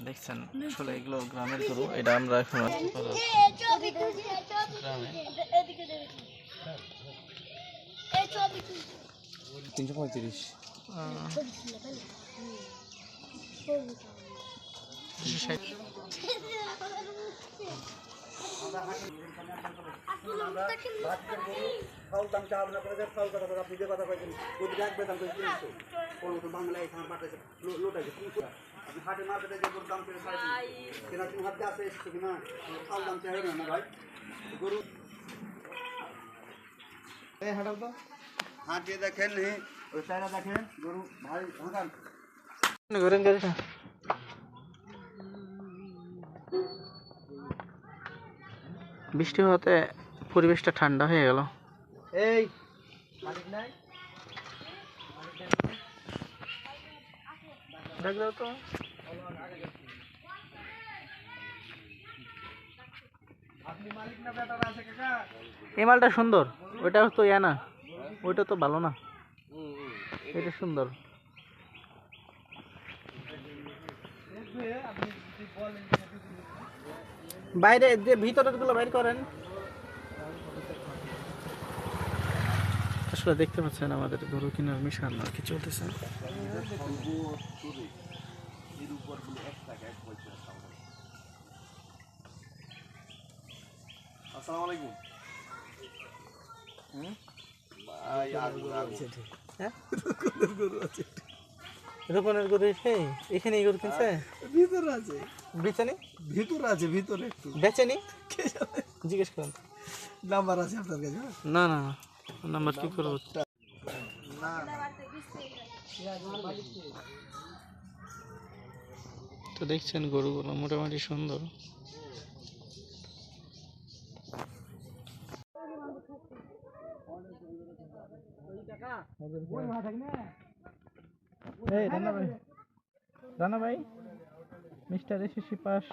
দেখছেন আসলে এগুলো গ্রামের গরু এটা আমরা এখন তিনশো পঁয়ত্রিশ। আহ, দুশো ষাট। ফাউল দাম চাওয়া না করে ফাউল কথা কথা আপনি যে কথা কয়েছেন যদি এক বেতন করে তিনশো কোন মতো বাংলা এখানে পাঠাইছে লোটাইছে তিনশো আপনি হাটে মার্কেটে যে গরুর দাম পেয়ে সাড়ে তিনশো কেনা তুমি হাতে আসে এসছো কিনা ফাউল দাম চাই না ভাই গরু হাঁটাও তো হাঁটিয়ে দেখেন নি ওই সাইডে দেখেন গরু ভাই হাঁকান ঘুরেন গাড়িটা বৃষ্টি হওয়াতে পরিবেশটা ঠান্ডা হয়ে গেল এই মালিক নাই দেখ দাও তো এই মালটা সুন্দর। ওইটা তো ইয়া না। ওইটা তো ভালো না। এটা সুন্দর। বাইরে যে ভিতরেরগুলো বাইর করেন। আসলে দেখতে পাচ্ছেন আমাদের গরু কেনার মিশন আর কি চলতেছে। আসসালামু আলাইকুম হ্যাঁ রোপণের গরু সেই এখানে এই গরু কিনছে ভিতরে আছে বেচেনি ভিতরে আছে ভিতরে একটু বেচেনি জিজ্ঞেস করেন নাম্বার আছে আপনার কাছে না না নাম্বার কি করব তো দেখছেন গরুগুলো মোটামুটি সুন্দর। রানা ভাই মিস্টার এসিসি পাস।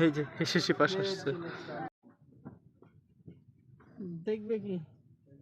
এই যে এসিসি পাস আসছে দেখবে কি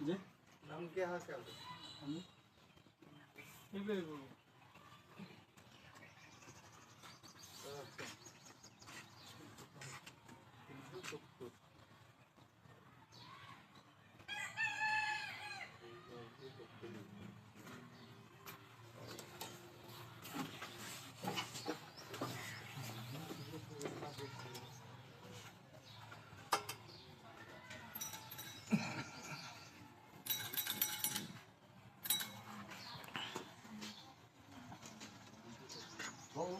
জি নাম কে হাসে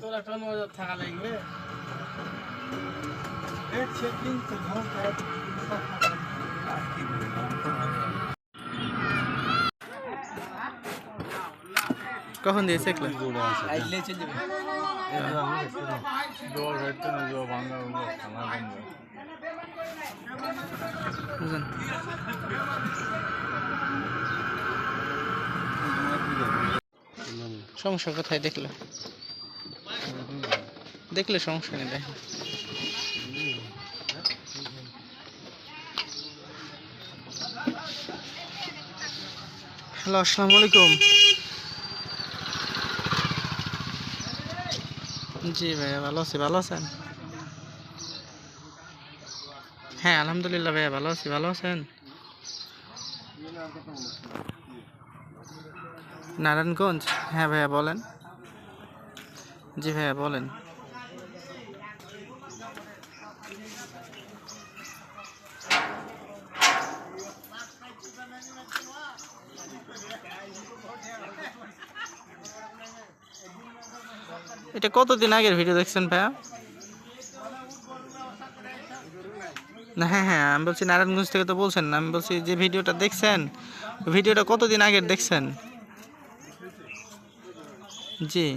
তোর একটা থাকা লাগবে কখন দিয়েছে একলা বুঝলেন সমস্যা কোথায় দেখলে? দেখলে সমস্যা নেই দেখেন হ্যালো আসসালামু আলাইকুম। জি ভাইয়া ভালো আছি ভালো আছেন? হ্যাঁ আলহামদুলিল্লাহ ভাইয়া, ভালো আছি। ভালো আছেন? নারায়ণগঞ্জ? হ্যাঁ ভাইয়া, বলেন। জি ভাইয়া, বলেন। এটা কতদিন আগের ভিডিও দেখছেন ভাইয়া? না হ্যাঁ হ্যাঁ আমি বলছি নারায়ণগঞ্জ থেকে তো বলছেন না, আমি বলছি যে ভিডিওটা দেখছেন ওই ভিডিওটা কতদিন আগের দেখছেন? জি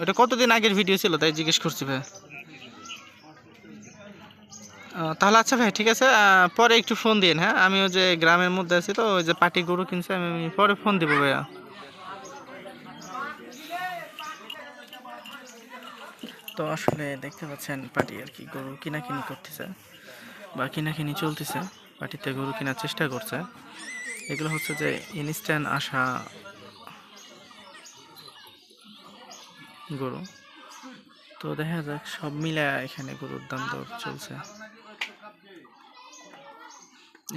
ওটা কতদিন আগের ভিডিও ছিল, তাই জিজ্ঞেস করছি ভাই। তাহলে আচ্ছা ভাই, ঠিক আছে পরে একটু ফোন দিন হ্যাঁ আমিও যে গ্রামের মধ্যে আছি তো, ওই যে পাটি গরু কিনছে, আমি আমি পরে ফোন দিব ভাইয়া। তো আসলে দেখতে পাচ্ছেন পাটি আর কি গরু কিনাকিনি করতেছে। বা কিনাকিনি চলতেছে পাটিতে গরু কেনার চেষ্টা করছে। এগুলো হচ্ছে যে ইনস্ট্যান্ট আসা গরু। তো দেখা যাক, সব মিলে এখানে গরুর দাম দর চলছে।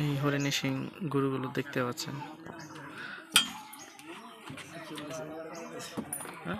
এই হরিণী সিং গরুগুলো দেখতে পাচ্ছেন। হ্যাঁ?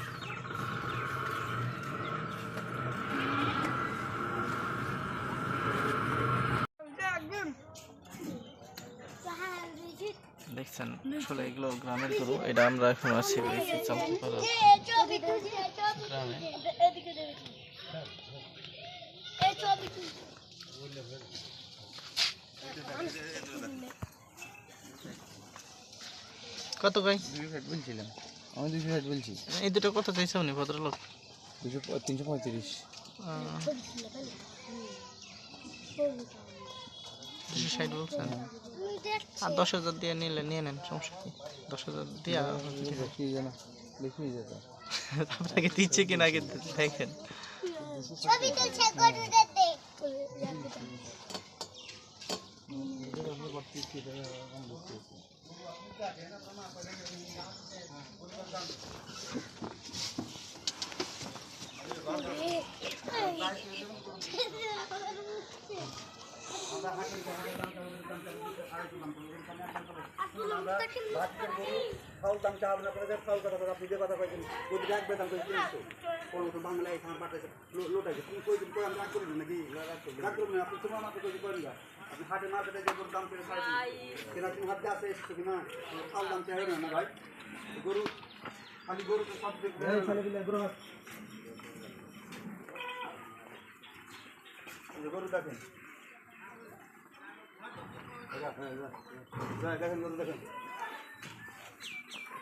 দেখছেন আসলে এগুলো গ্রামের গরু এটা আমরা এখন আছি চালতে গ্রামে। কত ভাই? বলছিলাম। আমি দুশো ষাট বলছি। এই দুটো কত চাইছে উনি ভদ্রলোক? দুশো তিনশো পঁয়ত্রিশ। আহ, দুশো ষাট বলছেন। আর দশ হাজার দিয়ে নিলে নিয়ে নেন সমস্যা কি? দশ হাজার দিয়ে আপনাকে দিচ্ছে কিনা আগে দেখেন। ফাউল দাম চা না করে ফাউল কথা কথা আপনি যে কথা কইছেন যদি রাখবে দাম কই কিনছো কোন তো বাংলা এখানে পাঠাইছে লোটাইছে তুমি কই কই আমি রাগ করি না নাকি রাগ করি না আপনি তোমার মাথা কই করেন না আপনি হাটে মার্কেটে যে গরুর দাম সাড়ে তিনশো কেনা তুমি হাতে আসে এসছো কিনা ফাউল দাম চাই না গরু দেখেন দেখেন গরু দেখেন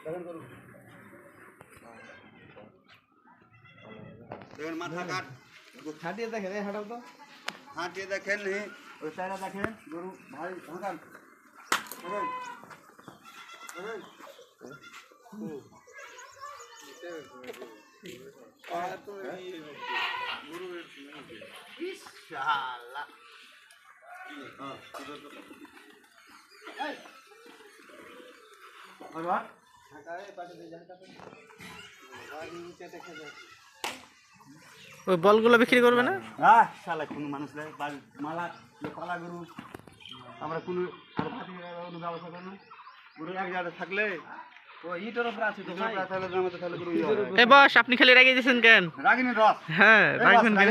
দেখেন গরু দেখেন মাথা কাট। হাঁটিয়ে দেখেন এই হাঁটাও তো। হাঁটিয়ে দেখেন ওই চাইনা দেখেন গরু ভাই ভাঙান দেখেন দেখেন ইনশাআল্লাহ হ্যাঁ এই ওই বলগুলো বিক্রি করবে না? হ্যাঁ শালা কোনো মানুষ লাগে মালা কলা পালা গরু আমরা কোনো আর ব্যবস্থা করে না। গরু এক জায়গায় থাকলে বস আপনি খালি রেগে দিয়েছেন কেন? রাগিনি রস। হ্যাঁ রাখবেন কেন?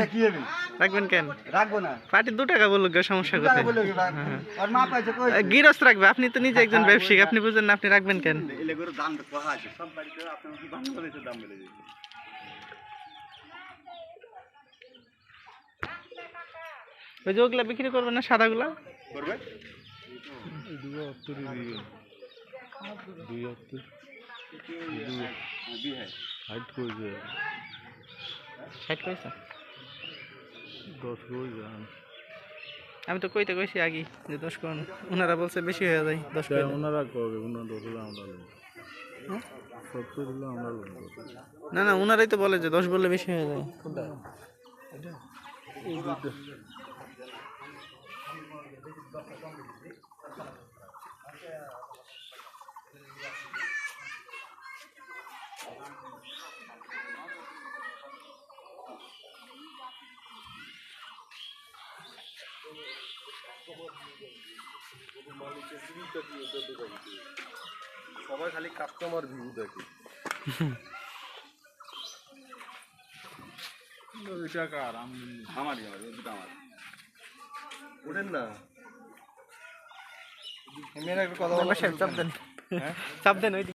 রাখবেন কেন? রাখব না। পার্টি দু টাকা বলল গো, সমস্যা কোথায়? কই? এ, গৃহস্থ রাখবে আপনি তো নিজে একজন ব্যবসায়িক আপনি বুঝেন না আপনি রাখবেন কেন? ওই যে ওগুলা বিক্রি করবে না সাদাগুলা? করবে? দুই হ্যাঁ ষাট পয়সা দশ করবে আমি তো কইতে কইছি আগে যে দশ কোন ওনারা বলছে বেশি হয়ে যায় দশ করে দেন। ওনারা করবে ওনারা দশ হলে আমরা নেব সত্তর হলে আমরা না না ওনারাই তো বলে যে দশ বললে বেশি হয়ে যায়। সবাই খালি কাস্টমার ভিউ দেখে। এটা কার? আমার আমার। ওঠেন না। একটা কথা মেম্বারশিপ চাপ দেন। চাপ দেন ওই